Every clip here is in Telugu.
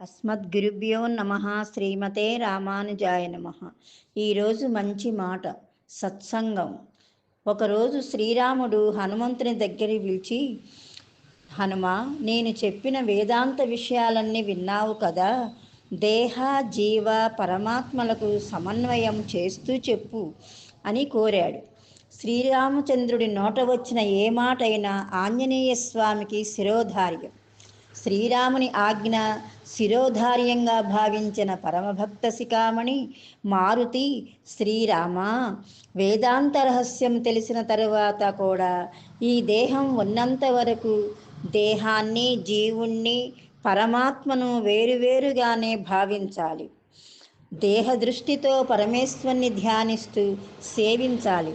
అస్మద్గురుభ్యో నమ శ్రీమతే రామానుజాయ నమ. ఈరోజు మంచి మాట సత్సంగం. ఒకరోజు శ్రీరాముడు హనుమంతుని దగ్గర పిలిచి హనుమ నేను చెప్పిన వేదాంత విషయాలన్నీ విన్నావు కదా. దేహ జీవ పరమాత్మలకు సమన్వయం చేస్తూ చెప్పు అని కోరాడు. శ్రీరామచంద్రుడి నోట వచ్చిన ఏ మాటైనా ఆంజనేయ స్వామికి శిరోధార్యం. శ్రీరాముని ఆజ్ఞ శిరోధార్యంగా భావించిన పరమభక్త శిఖామణి మారుతి శ్రీరామ వేదాంత రహస్యం తెలిసిన తరువాత కూడా ఈ దేహం ఉన్నంత వరకు దేహాన్ని జీవుణ్ణి పరమాత్మను వేరువేరుగానే భావించాలి. దేహ దృష్టితో పరమేశ్వరుని ధ్యానిస్తూ సేవించాలి.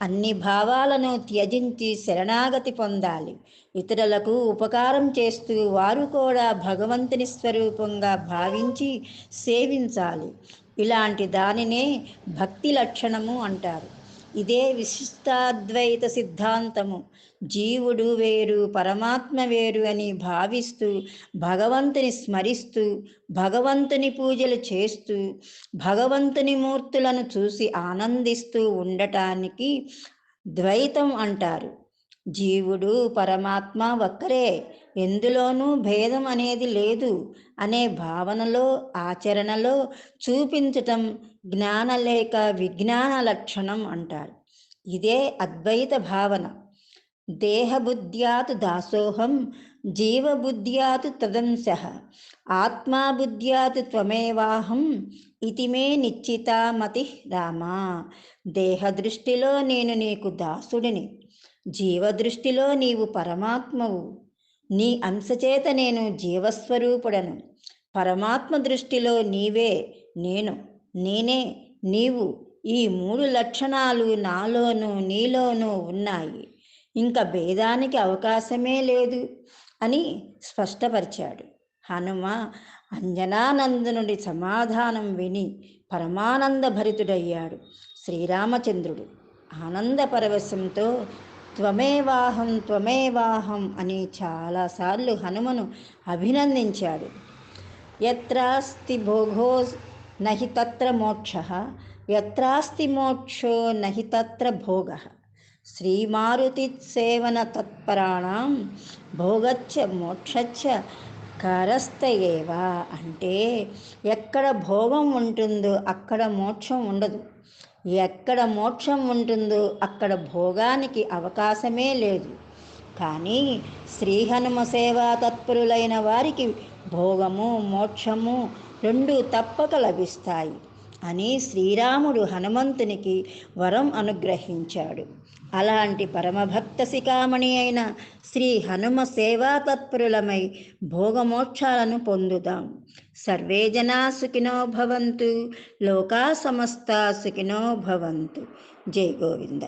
అన్ని భావాలను త్యజించి శరణాగతి పొందాలి. ఇతరులకు ఉపకారం చేస్తూ వారు కూడా భగవంతుని స్వరూపంగా భావించి సేవించాలి. ఇలాంటి దానినే భక్తి లక్షణము అంటారు. ఇదే విశిష్టాద్వైత సిద్ధాంతము. జీవుడు వేరు పరమాత్మ వేరు అని భావిస్తూ భగవంతుని స్మరిస్తూ భగవంతుని పూజలు చేస్తూ భగవంతుని మూర్తులను చూసి ఆనందిస్తూ ఉండటానికి ద్వైతం అంటారు. జీవుడు పరమాత్మ ఒక్కరే. ఎందులోనూ భేదం అనేది లేదు అనే భావనలో ఆచరణలో చూపించటం జ్ఞానలేక విజ్ఞాన లక్షణం అంటారు. ఇదే అద్వైత భావన. దేహబుద్ధ్యాత్ దాసోహం జీవబుద్ధ్యాత్ తదంశ ఆత్మాబుద్ధ్యాత్ త్వమేవాహం ఇది మే నిశ్చితామతి రామా. దేహదృష్టిలో నేను నీకు దాసుడిని. జీవదృష్టిలో నీవు పరమాత్మవు. నీ అంశచేత నేను జీవస్వరూపుడను. పరమాత్మ దృష్టిలో నీవే నేను నేనే నీవు ఈ మూడు లక్షణాలు నాలోనూ నీలోనూ ఉన్నాయి. ఇంకా భేదానికి అవకాశమే లేదు అని స్పష్టపరిచాడు. హనుమ అంజనానందనుడి సమాధానం విని పరమానంద భరితుడయ్యాడు శ్రీరామచంద్రుడు ఆనంద పరవశంతో త్వమేవాహం త్వమేవాహం అని చాలాసార్లు హనుమను అభినందించాడు. ఎత్రాస్తి భోగో నహి తత్ర మోక్ష ఎత్రాస్తి మోక్షో నహి తత్ర భోగ. శ్రీమారుతి సేవన తత్పరాణం భోగచ్చ మోక్షచ్చ కరస్తయేవా అంటే ఎక్కడ భోగం ఉంటుందో అక్కడ మోక్షం ఉండదు. ఎక్కడ మోక్షం ఉంటుందో అక్కడ భోగానికి అవకాశమే లేదు. కానీ శ్రీహనుమ సేవా తత్పరులైన వారికి భోగము మోక్షము రెండు తప్పక లభిస్తాయి అని శ్రీరాముడు హనుమంతునికి వరం అనుగ్రహించాడు. అలాంటి పరమభక్త శిఖామణి అయిన శ్రీ హనుమ సేవా తత్పరులమై భోగమోక్షాలను పొందుదాం సర్వే జనా సుఖినో భవంతు లోకా సమస్త సుఖినో భవంతు. జై గోవింద.